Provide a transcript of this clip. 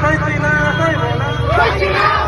Fighting now! Fighting now!